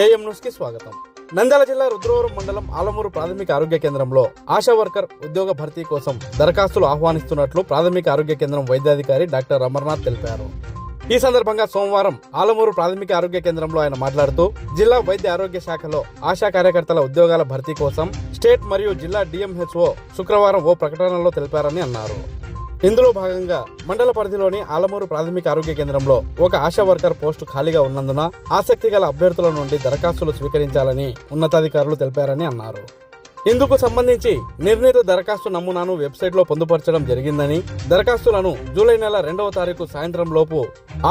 AM న్యూస్కి స్వాగతం. నంద్యాల జిల్లా రుద్రవరం మండలం ఆలమూరు ప్రాథమిక ఆరోగ్య కేంద్రంలో ఆశా వర్కర్ ఉద్యోగ భర్తీ కోసం దరఖాస్తులు ఆహ్వానిస్తున్నట్లు ప్రాథమిక ఆరోగ్య కేంద్రం వైద్యాధికారి డాక్టర్ అమర్నాథ్ తెలిపారు. ఈ సందర్భంగా సోమవారం ఆలమూరు ప్రాథమిక ఆరోగ్య కేంద్రంలో ఆయన మాట్లాడుతూ జిల్లా వైద్య ఆరోగ్య శాఖలో ఆశా కార్యకర్తల ఉద్యోగాల భర్తీ కోసం స్టేట్ మరియు జిల్లా డిఎంహెచ్ఓ శుక్రవారం ఓ ప్రకటనలో తెలిపారని అన్నారు. ఇందులో భాగంగా మండల పరిధిలోని ఆలమూరు ప్రాథమిక ఆరోగ్య కేంద్రంలో ఒక ఆశా వర్కర్ పోస్టు ఖాళీగా ఉన్నందున ఆసక్తి గల అభ్యర్థుల నుండి దరఖాస్తులు స్వీకరించాలని ఉన్నతాధికారులు తెలిపారని అన్నారు. ఇందుకు సంబంధించి నిర్ణీత దరఖాస్తు నమూనాను వెబ్సైట్లో పొందుపరచడం జరిగిందని దరఖాస్తులను జూలై నెల రెండవ తారీఖు సాయంత్రం లోపు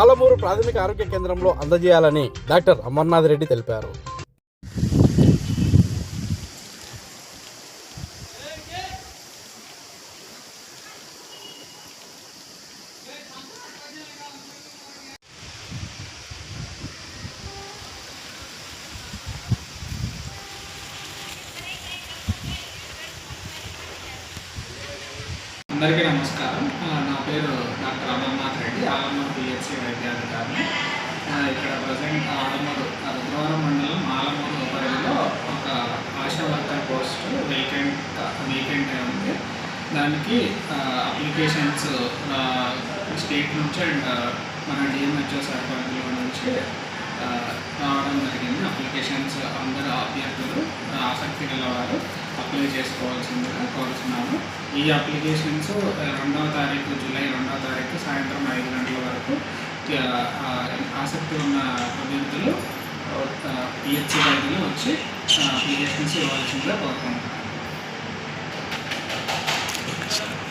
ఆలమూరు ప్రాథమిక ఆరోగ్య కేంద్రంలో అందజేయాలని డాక్టర్ అమర్నాథ్ రెడ్డి తెలిపారు. అందరికీ నమస్కారం. నా పేరు డాక్టర్ అమర్నాథ్ రెడ్డి ఆలమూరు పిహెచ్సి వైద్యాధికారిని. ఇక్కడ ప్రజెంట్ ఆలమూరు రుద్రవరం మండలం ఆలమూరు పరిధిలో ఒక ASHA worker post weekend weekend ఉంది. దానికి అప్లికేషన్స్ స్టేట్ నుంచి అండ్ మన డిఎంహెచ్ఓ సర్పంచ్ల నుంచి రావడం జరిగింది. అప్లికేషన్స్ అందరు అభ్యర్థులు ఆసక్తి గలవారు అప్లై చేసుకోవాల్సిందిగా ఈ అప్లికేషన్స్ uh, రెండవ తారీఖు జూలై రెండవ తారీఖు సాయంత్రం ఐదు గంటల వరకు ఆసక్తి ఉన్న అభ్యర్థులు పిహెచ్సి వైద్యులు వచ్చి అప్లికేషన్స్ ఇవ్వాల్సిందిగా కోరుకుంటున్నాను